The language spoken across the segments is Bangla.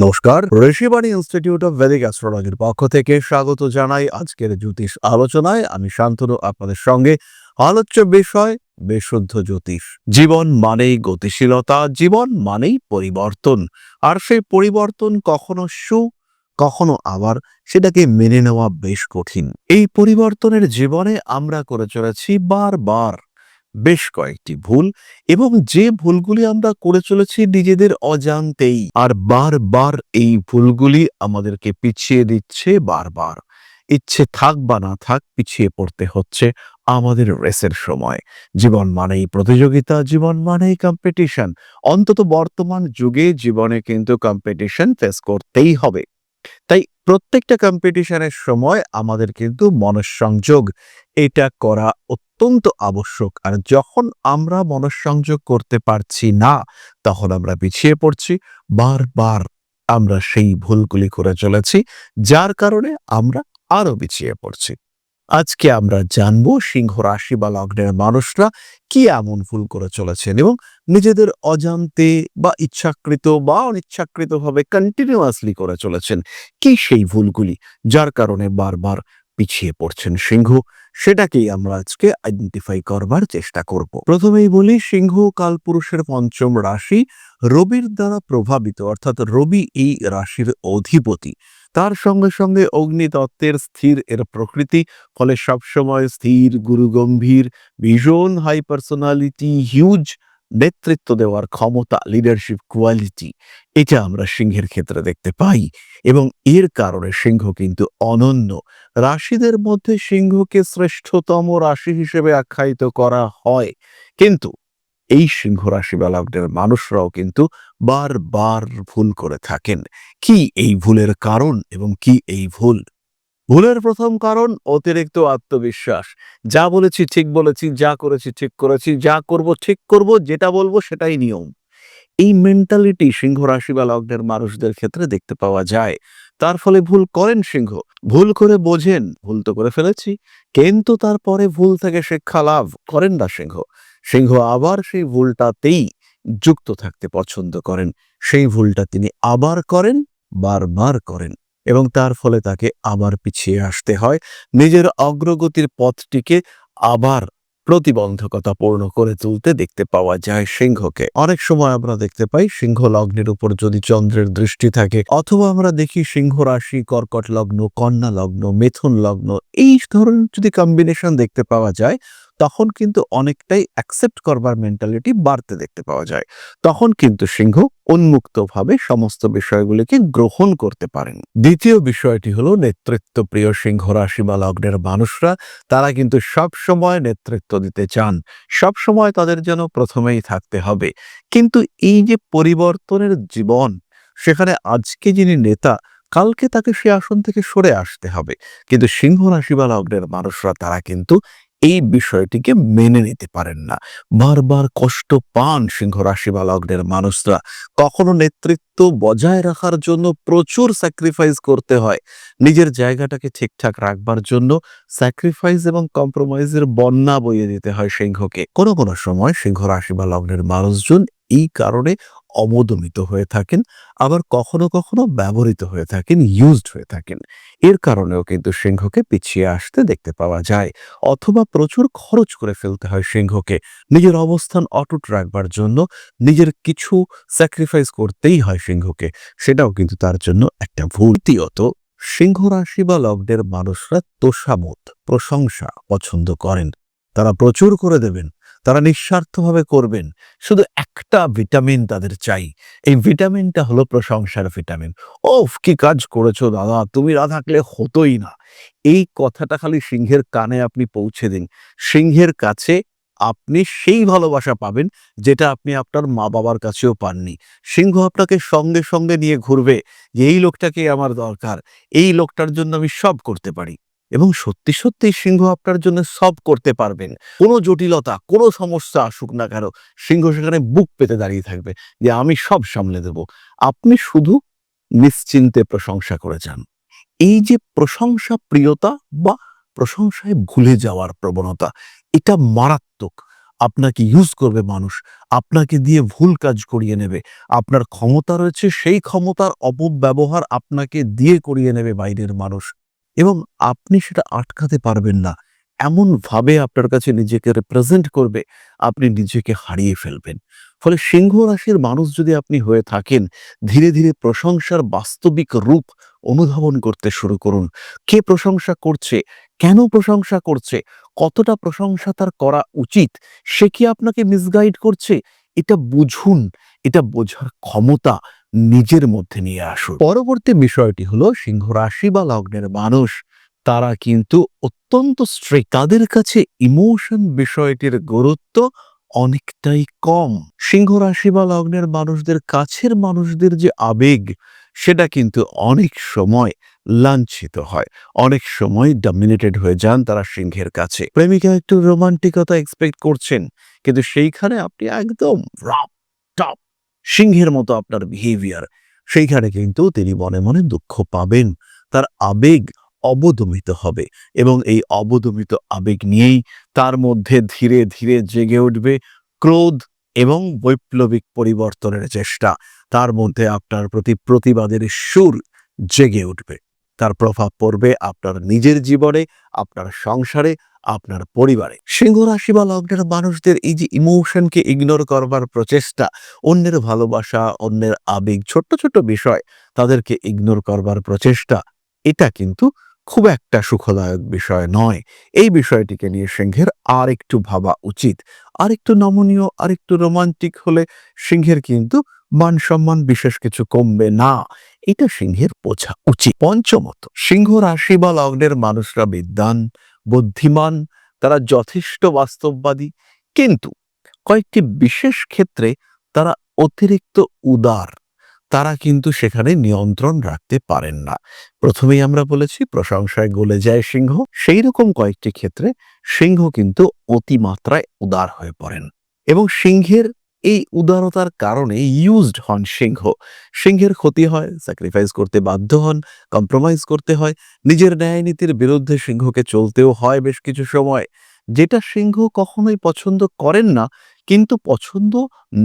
নমস্কার। ঋষিবাণী ইনস্টিটিউট অফ ভেদিক অ্যাস্ট্রোলজির পক্ষ থেকে স্বাগত জানাই আজকের জ্যোতিষ আলোচনায়। আমি শান্তনু, আপনাদের সঙ্গে আলোচ্য বিষয়, বিশুদ্ধ জ্যোতিষ। জীবন মানেই গতিশীলতা, জীবন মানেই পরিবর্তন। আর সেই পরিবর্তন কখনো সু, কখনো আবার সেটাকে মেনে নেওয়া বেশ কঠিন। এই পরিবর্তনের জীবনে আমরা করে চলেছি বারবার। বেশ কয়েকটি ভুল এবং যে ভুলগুলি আমরা করে চলেছি নিজেদের অজান্তেই। আর বারবার এই ভুলগুলি আমাদেরকে পিছিয়ে দিচ্ছে বারবার। ইচ্ছে থাক বা না থাক, পিছিয়ে পড়তে হচ্ছে আমাদের রেসের সময়। জীবন মানেই প্রতিযোগিতা, জীবন মানেই কম্পিটিশন অন্তত বর্তমান যুগে জীবনে কিন্তু কম্পিটিশন ফেস করতেই হবে। তাই প্রত্যেকটা কম্পিটিশনের সময় আমাদের কিন্তু মনঃসংযোগ, এটা করা অত্যন্ত আবশ্যক। আর যখন আমরা মনঃসংযোগ করতে পারছি না, তখন আমরা পিছিয়ে পড়ছি, বারবার আমরা সেই ভুলগুলি করে চলেছি, যার কারণে আমরা আরও পিছিয়ে পড়ছি। আজকে আমরা জানব সিংহ রাশি বা লগ্নের মানুষরা কি এমন ভুল করে চলেছেন এবং নিজেদের অজান্তে বা ইচ্ছাকৃত বা অনিচ্ছাকৃতভাবে কন্টিনিউয়াসলি করে চলেছেন। কি সেই ভুলগুলি যার কারণে বারবার পিছিয়ে পড়ছেন সিংহ? সেটাকেই আমরা আজকে আইডেন্টিফাই করবার চেষ্টা করব। প্রথমেই বলি, সিংহ কালপুরুষের পঞ্চম রাশি রবির দ্বারা প্রভাবিত, অর্থাৎ রবি এই রাশির অধিপতি। তার সঙ্গে সঙ্গে অগ্নিতত্ত্বের স্থির এর প্রকৃতি, ফলে সবসময় স্থির গুরু গম্ভীর ভীষণ হাই পার্সোনালিটি হিউজ নেতৃত্ব দেওয়ার ক্ষমতা লিডারশিপ কোয়ালিটি এটা আমরা সিংহের ক্ষেত্রে দেখতে পাই। এবং এর কারণে সিংহ কিন্তু অনন্য। রাশিদের মধ্যে সিংহকে শ্রেষ্ঠতম রাশি হিসেবে আখ্যায়িত করা হয়। কিন্তু এই সিংহ রাশি বা লগ্নের মানুষরাও কিন্তু বারবার ভুল করে থাকেন। কি এই ভুলের কারণ এবং কি এই ভুল? ভুলের প্রথম কারণ, অতিরিক্ত আত্মবিশ্বাস। যা বলেছি ঠিক বলেছি, যা করেছি ঠিক করেছি, যা করব ঠিক করব, যেটা বলব সেটাই নিয়ম। এই মেন্টালিটি সিংহ রাশি বা লগ্নের মানুষদের ক্ষেত্রে দেখতে পাওয়া যায়। তার ফলে ভুল করেন সিংহ। ভুল করে বোঝেন, ভুল তো করে ফেলেছি। কিন্তু তারপরে ভুল থেকে শিক্ষা লাভ করেন না সিংহ। সিংহ আবার সেই ভুলটাতেই যুক্ত থাকতে পছন্দ করেন। সেই ভুলটা তিনি আবার করেন, বারবার করেন এবং তার ফলে তাকে আবার পিছিয়ে আসতে হয়। নিজের অগ্রগতির পথটিকে আবার প্রতিবন্ধকতা পূর্ণ করে তুলতে দেখতে পাওয়া যায় সিংহকে। অনেক সময় আমরা দেখতে পাই সিংহ লগ্নের উপর যদি চন্দ্রের দৃষ্টি থাকে অথবা আমরা দেখি সিংহ রাশি, কর্কট লগ্ন, কন্যা লগ্ন, মিথুন লগ্ন, এই ধরনের যদি কম্বিনেশন দেখতে পাওয়া যায় তখন কিন্তু অনেকটাই অ্যাকসেপ্ট করবার মেন্টালিটি বাড়তে দেখতে পাওয়া যায়। তখন কিন্তু সিংহ উন্মুক্তভাবে সমস্ত বিষয়গুলিকে গ্রহণ করতে পারেন। দ্বিতীয় বিষয়টি হলো নেতৃত্ব প্রিয় সিংহ রাশি বা লগ্নের মানুষরা, তারা কিন্তু সব সময় নেতৃত্ব দিতে চান। সব সময় তাদের যেন প্রথমেই থাকতে হবে। কিন্তু এই যে পরিবর্তনের জীবন, সেখানে আজকে যিনি নেতা, কালকে তাকে সে আসন থেকে সরে আসতে হবে। কিন্তু সিংহ রাশি বা লগ্নের মানুষরা, তারা কিন্তু এই বিষয়টিকে মেনে নিতে পারেন না। বারবার কষ্ট পান সিংহ রাশি বা লগ্নের মানুষরা। কখনো নেতৃত্ব বজায় রাখার জন্য প্রচুর স্যাক্রিফাইস করতে হয়। নিজের জায়গাটাকে ঠিকঠাক রাখবার জন্য স্যাক্রিফাইস এবং কম্প্রোমাইজের বন্যা বইয়ে দিতে হয় সিংহকে। কোনো কোনো সময় সিংহ রাশি বা লগ্নের মানুষজন এই কারণে অবদমিত হয়ে থাকেন, আবার কখনো কখনো ব্যবহৃত হয়ে থাকেন ইউজড হয়ে থাকেন। এর কারণেও কিন্তু সিংহকে পিছিয়ে আসতে দেখতে পাওয়া যায়, অথবা প্রচুর খরচ করে ফেলতে হয় সিংহকে। নিজের অবস্থান অটুট রাখবার জন্য নিজের কিছু স্যাক্রিফাইস করতেই হয় সিংহকে, সেটাও কিন্তু তার জন্য একটা ভুল তৃতীয়ত সিংহ রাশি বা লগ্নের মানুষরা তোষামত প্রশংসা পছন্দ করেন। তারা প্রচুর করে দেবেন। তারা নিঃস্বার্থভাবে করবেন। শুধু একটা ভিটামিন তাদের চাই। এই ভিটামিনটা হলো প্রশংসার ভিটামিন। ওফ, কি কাজ করেছ দাদা? তুমি না থাকলে হতোই না। এই কথাটা খালি সিংহের কানে আপনি পৌঁছে দিন। সিংহের কাছে আপনি সেই ভালোবাসা পাবেন যেটা আপনি আপনার মা বাবার কাছেও পাননি। সিংহ আপনাকে সঙ্গে সঙ্গে নিয়ে ঘুরবে। যে এই লোকটাকে আমার দরকার। এই লোকটার জন্য আমি সব করতে পারি। এবং সত্যি সত্যি সিংহ আপনার জন্য সব করতে পারবেন। কোনো জটিলতা, কোনো সমস্যা আসুক না কেন সিংহ সেখানে বুক পেতে দাঁড়িয়ে থাকবে যে আমি সব সামলে দেব। আপনি শুধু নিশ্চিন্তে প্রশংসা করে যান। এই যে প্রশংসা প্রিয়তা বা প্রশংসায় ভুলে যাওয়ার প্রবণতা, এটা মারাত্মক। আপনাকে ইউজ করবে মানুষ, আপনাকে দিয়ে ভুল কাজ করিয়ে নেবে। আপনার ক্ষমতা রয়েছে, সেই ক্ষমতার অপব্যবহার আপনাকে দিয়ে করিয়ে নেবে বাইরের মানুষ। এবং আপনি সেটা আটকাতে পারবেন না। এমন ভাবে আপনার কাছে নিজেকে রিপ্রেজেন্ট করবে, আপনি নিজেকে হারিয়ে ফেলবেন। ফলে সিংহ রাশির মানুষ যদি আপনি হয়ে থাকেন, ধীরে ধীরে প্রশংসার বাস্তবিক রূপ অনুধাবন করতে শুরু করুন। কে প্রশংসা করছে? কেন প্রশংসা করছে? কতটা প্রশংসা তার করা উচিত? সে কি আপনাকে মিসগাইড করছে? এটা বুঝুন। এটা বোঝার ক্ষমতা নিজের মধ্যে নিয়ে আসুন। পরবর্তী বিষয়টি হলো সিংহ রাশি বা লগ্নের মানুষ। তারা কিন্তু অত্যন্ত স্ট্রিক তাদের কাছে ইমোশন বিষয়টির গুরুত্ব অনেকটাই কম। সিংহ রাশি বা লগ্নের মানুষদের কাছের মানুষদের যে আবেগ, সেটা কিন্তু অনেক সময় লাঞ্ছিত হয়। অনেক সময় ডমিনেটেড হয়ে যান তারা সিংহের কাছে। প্রেমিকা একটু রোমান্টিকতা এক্সপেক্ট করছেন, কিন্তু সেইখানে আপনি একদম রাপ টপ সিংহের মতো আপনার বিহেভিয়ার সেইখানে কিন্তু তিনি মনে মনে দুঃখ পাবেন, তার আবেগ অবদমিত হবে এবং এই অবদমিত আবেগ নিয়েই তার মধ্যে ধীরে ধীরে জেগে উঠবে ক্রোধ এবং বৈপ্লবিক পরিবর্তনের চেষ্টা। তার মধ্যে আপনার প্রতি প্রতিবাদের সুর জেগে উঠবে। তার প্রভাব পড়বে আপনার নিজের জীবনে, আপনার সংসারে আপনার পরিবারে। সিংহ রাশি বা লগ্নের মানুষদের এই যে ইমোশনকে ইগনোর করবার প্রচেষ্টা, অন্যের ভালোবাসা, অন্যের আবেগ, ছোট্ট ছোট্ট বিষয় তাদেরকে ইগনোর করবার প্রচেষ্টা, এটা কিন্তু খুব একটা সুখদায়ক বিষয় নয়। এই বিষয়টিকে নিয়ে সিংহের আর একটু ভাবা উচিত। আর একটু নমনীয় আর একটু রোমান্টিক হলে সিংহের কিন্তু মান সম্মান বিশেষ কিছু কমবে না। এটা সিংহের বোঝা উচিত। পঞ্চমত, সিংহ রাশি বা লগ্নের মানুষরা বিদ্যান বুদ্ধিমান, তারা যথেষ্ট বাস্তববাদী। কিন্তু কয়েকটি বিশেষ ক্ষেত্রে তারা অতিরিক্ত উদার। তারা কিন্তু সেখানে নিয়ন্ত্রণ রাখতে পারেন না। প্রথমেই আমরা বলেছি, প্রশংসায় গলে যায় সিংহ। সেই রকম কয়েকটি ক্ষেত্রে সিংহ কিন্তু অতিমাত্রায় উদার হয়ে পড়েন। এবং সিংহের এই উদারতার কারণে ইউজড হন সিংহ। সিংহের ক্ষতি হয় স্যাক্রিফাইস করতে বাধ্য হন কম্প্রোমাইজ করতে হয়, নিজের ন্যায় নীতির বিরুদ্ধে সিংহকে চলতেও হয় বেশ কিছু সময়। যেটা সিংহ কখনোই পছন্দ করেন না, কিন্তু পছন্দ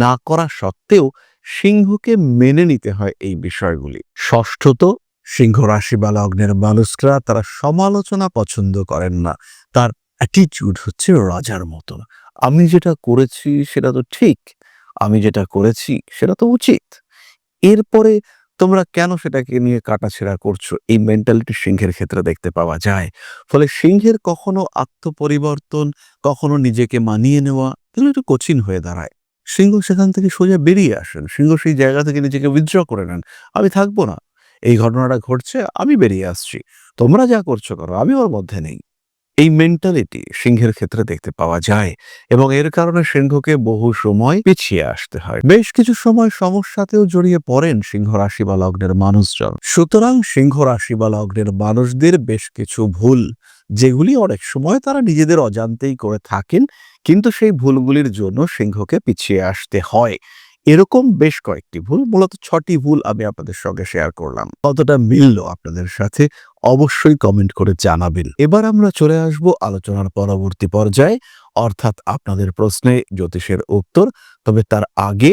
না করা সত্ত্বেও সিংহকে মেনে নিতে হয় এই বিষয়গুলি। ষষ্ঠত, সিংহ রাশি বা লগ্নের মানুষরা তারা সমালোচনা পছন্দ করেন না। তার অ্যাটিচিউড হচ্ছে রাজার মতো আমি যেটা করেছি সেটা তো ঠিক আমি যেটা করেছি সেটা তো উচিত। এরপরে তোমরা কেন সেটাকে নিয়ে কাটাছেড়া করছ? এই মেন্টালিটি সিংহের ক্ষেত্রে দেখতে পাওয়া যায়। ফলে সিংহের কখনো আত্মপরিবর্তন, কখনো নিজেকে মানিয়ে নেওয়া এগুলো একটু কঠিন হয়ে দাঁড়ায়। সিংহ সেখান থেকে সোজা বেরিয়ে আসেন। সিংহ সেই জায়গা থেকে নিজেকে উইথড্র করে নেন। আমি থাকব না। এই ঘটনাটা ঘটছে, আমি বেরিয়ে আসছি। তোমরা যা করছ করো, আমি ওর মধ্যে নেই। এই মেন্টালিটি সিংহের ক্ষেত্রে দেখতে পাওয়া যায় এবং এর কারণে সিংহকে বহু সময় পিছিয়ে আসতে হয়। বেশ কিছু সময় সমস্যাতেও জড়িয়ে পড়েন সিংহ রাশি বা লগ্নের মানুষজন। সুতরাং সিংহ রাশি বা লগ্নের মানুষদের বেশ কিছু ভুল, যেগুলি অনেক সময় তারা নিজেদের অজান্তেই করে থাকেন, কিন্তু সেই ভুলগুলির জন্য সিংহকে পিছিয়ে আসতে হয়। এরকম বেশ কয়েকটি ভুল, মূলত ছটি ভুল আমি আপনাদের সঙ্গে শেয়ার করলাম। কতটা মিলল আপনাদের সাথে অবশ্যই কমেন্ট করে জানাবেন। এবার আমরা চলে আসব আলোচনার পরবর্তী পর্যায়ে, অর্থাৎ আপনাদের প্রশ্নে জ্যোতিষের উত্তর, তবে তার আগে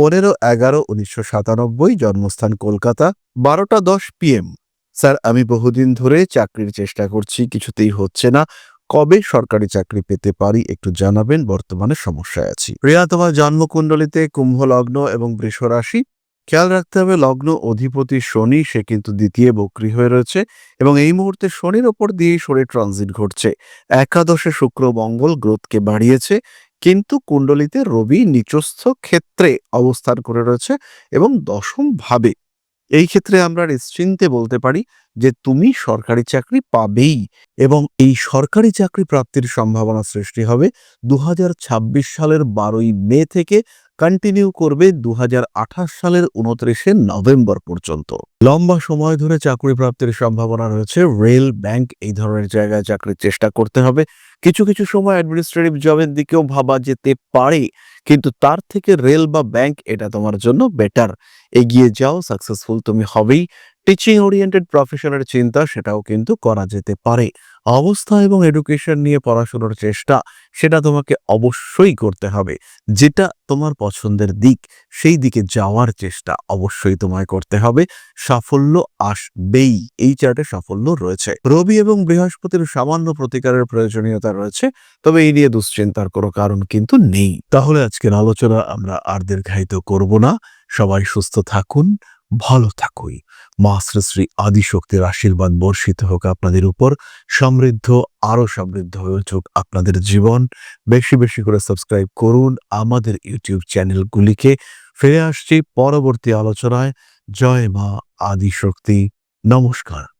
পনেরো এগারো উনিশশো সাতানব্বই জন্মস্থান কলকাতা, বারোটা দশ পিএম স্যার, আমি বহুদিন ধরে চাকরির চেষ্টা করছি, কিছুতেই হচ্ছে না। কবে সরকারি চাকরি পেতে পারি একটু জানাবেন, বর্তমানে সমস্যায় আছি। রিয়া, তোমার জন্মকুণ্ডলিতে কুম্ভ লগ্ন এবং বৃষ রাশি খেয়াল রাখতে হবে, লগ্ন অধিপতি শনি, সে কিন্তু দ্বিতীয় বক্রী হয়ে রয়েছে এবং এই মুহূর্তে শনির ওপর দিয়েই শরীর ট্রানজিট ঘটছে। একাদশে শুক্র মঙ্গল গ্রোথকে বাড়িয়েছে কিন্তু কুণ্ডলিতে রবি নিচস্থ ক্ষেত্রে অবস্থান করে রয়েছে এবং দশম ভাবে। এই ক্ষেত্রে আমরা নিশ্চিন্তে বলতে পারি যে তুমি সরকারি চাকরি পাবেই এবং এই সরকারি চাকরি প্রাপ্তির সম্ভাবনা সৃষ্টি হবে দু হাজার ছাব্বিশ সালের বারোই মে থেকে কন্টিনিউ করবে দু হাজার আঠাশ সালের উনত্রিশে নভেম্বর পর্যন্ত। লম্বা সময় ধরে চাকরি প্রাপ্তির সম্ভাবনা রয়েছে। রেল ব্যাংক এই ধরনের জায়গায় চাকরির চেষ্টা করতে হবে। কিছু কিছু সময় অ্যাডমিনিস্ট্রেটিভ জবের দিকেও ভাবা যেতে পারে, কিন্তু তার থেকে রেল বা ব্যাংক এটা তোমার জন্য বেটার এগিয়ে যাও সাকসেসফুল তুমি হবেই। টিচিং ওরিয়েন্টেড প্রফেশনের চিন্তা, সেটাও কিন্তু করা যেতে পারে। অবস্থা এবং এডুকেশন নিয়ে পড়াশোনার চেষ্টা, সেটা তোমাকে অবশ্যই করতে হবে। যেটা তোমার পছন্দের দিক, সেই দিকে যাওয়ার চেষ্টা অবশ্যই তোমায় করতে হবে। সাফল্য আসবেই, এই চার্টে সাফল্য রয়েছে। রবি এবং বৃহস্পতির সামান্য প্রতিকারের প্রয়োজনীয়তা রয়েছে, তবে এই নিয়ে দুশ্চিন্তার কোনো কারণ কিন্তু নেই। তাহলে আজকের আলোচনা আমরা আর দীর্ঘায়িত করব না। সবাই সুস্থ থাকুন ভালো থাকুই। মা শ্রী আদিশক্তির আশীর্বাদ বর্ষিত হোক আপনাদের উপর। সমৃদ্ধ, আরও সমৃদ্ধ হয়ে উঠুক আপনাদের জীবন। বেশি বেশি করে সাবস্ক্রাইব করুন আমাদের ইউটিউব চ্যানেলগুলিকে ফিরে আসছি পরবর্তী আলোচনায়। জয় মা আদিশক্তি। নমস্কার।